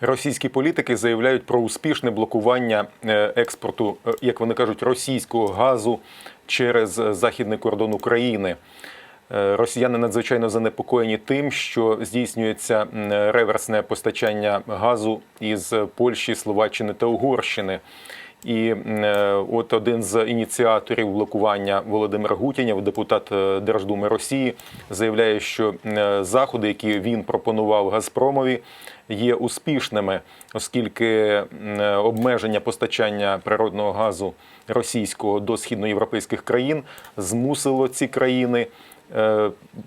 Російські політики заявляють про успішне блокування е, експорту, е, як вони кажуть, російського газу через е, західний кордон України. Росіяни надзвичайно занепокоєні тим, що здійснюється реверсне постачання газу із Польщі, Словаччини та Угорщини. І е, от один з ініціаторів блокування Володимир Гутєнєв, депутат е, Держдуми Росії, заявляє, що е, заходи, які він пропонував Газпромові, є успішними, оскільки обмеження постачання природного газу російського до східноєвропейських країн змусило ці країни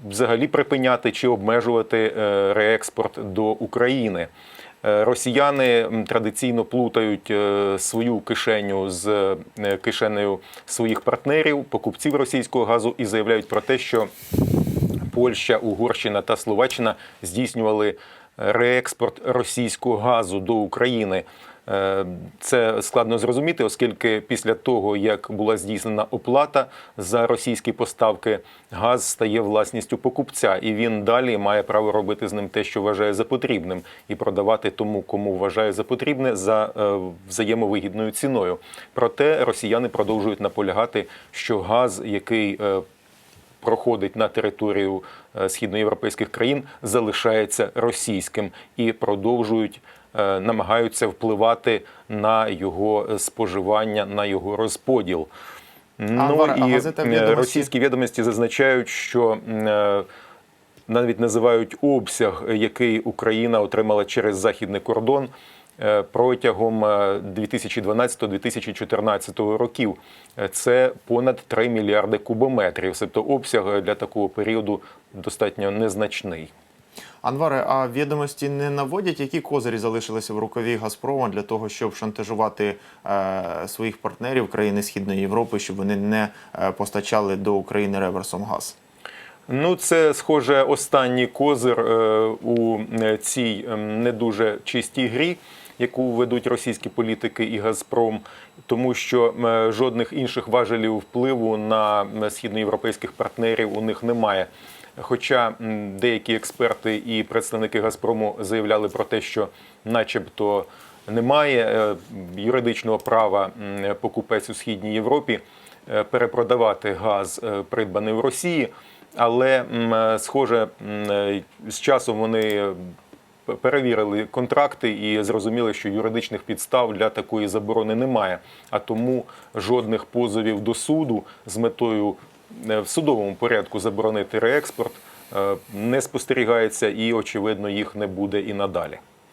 взагалі припиняти чи обмежувати реекспорт до України. Е, Росіяни традиційно плутають е, свою кишеню з е, кишенею своїх партнерів, покупців російського газу, і заявляють про те, що Польща, Угорщина та Словаччина здійснювали реекспорт російського газу до України. Е, Це складно зрозуміти, оскільки після того, як була здійснена оплата за російські поставки, газ стає власністю покупця, і він далі має право робити з ним те, що вважає за потрібним, і продавати тому, кому вважає за потрібне, за е, взаємовигідною ціною. Проте росіяни продовжують наполягати, що газ, який е, проходить на територію східноєвропейських країн, залишається російським і продовжують намагаються впливати на його споживання, на його розподіл. Ну а і е, «Відомості»? російські відомості зазначають, що е, навіть називають обсяг, який Україна отримала через західний кордон е, протягом е, 2012-2014 років. Е, Це понад 3 мільярди кубометрів. Тобто обсяг для такого періоду достатньо незначний. Анваре, а відомості не наводять, які козирі залишилися в рукаві Газпрома для того, щоб шантажувати е, своїх партнерів країни Східної Європи, щоб вони не е, постачали до України реверсом газ? Ну, це схоже останній козир е, у е, цій е, не дуже чистій грі, яку ведуть російські політики і Газпром, тому що е, жодних інших важелів впливу на східноєвропейських партнерів у них немає. Хоча деякі експерти і представники Газпрому заявляли про те, що, начебто, немає е, юридичного права покупець у східній Європі е, перепродавати газ, е, придбаний в Росії. Але схоже, з часом вони перевірили контракти і зрозуміли, що юридичних підстав для такої заборони немає. А тому жодних позовів до суду з метою в судовому порядку заборонити реекспорт е, не спостерігається і, очевидно, їх не буде і надалі.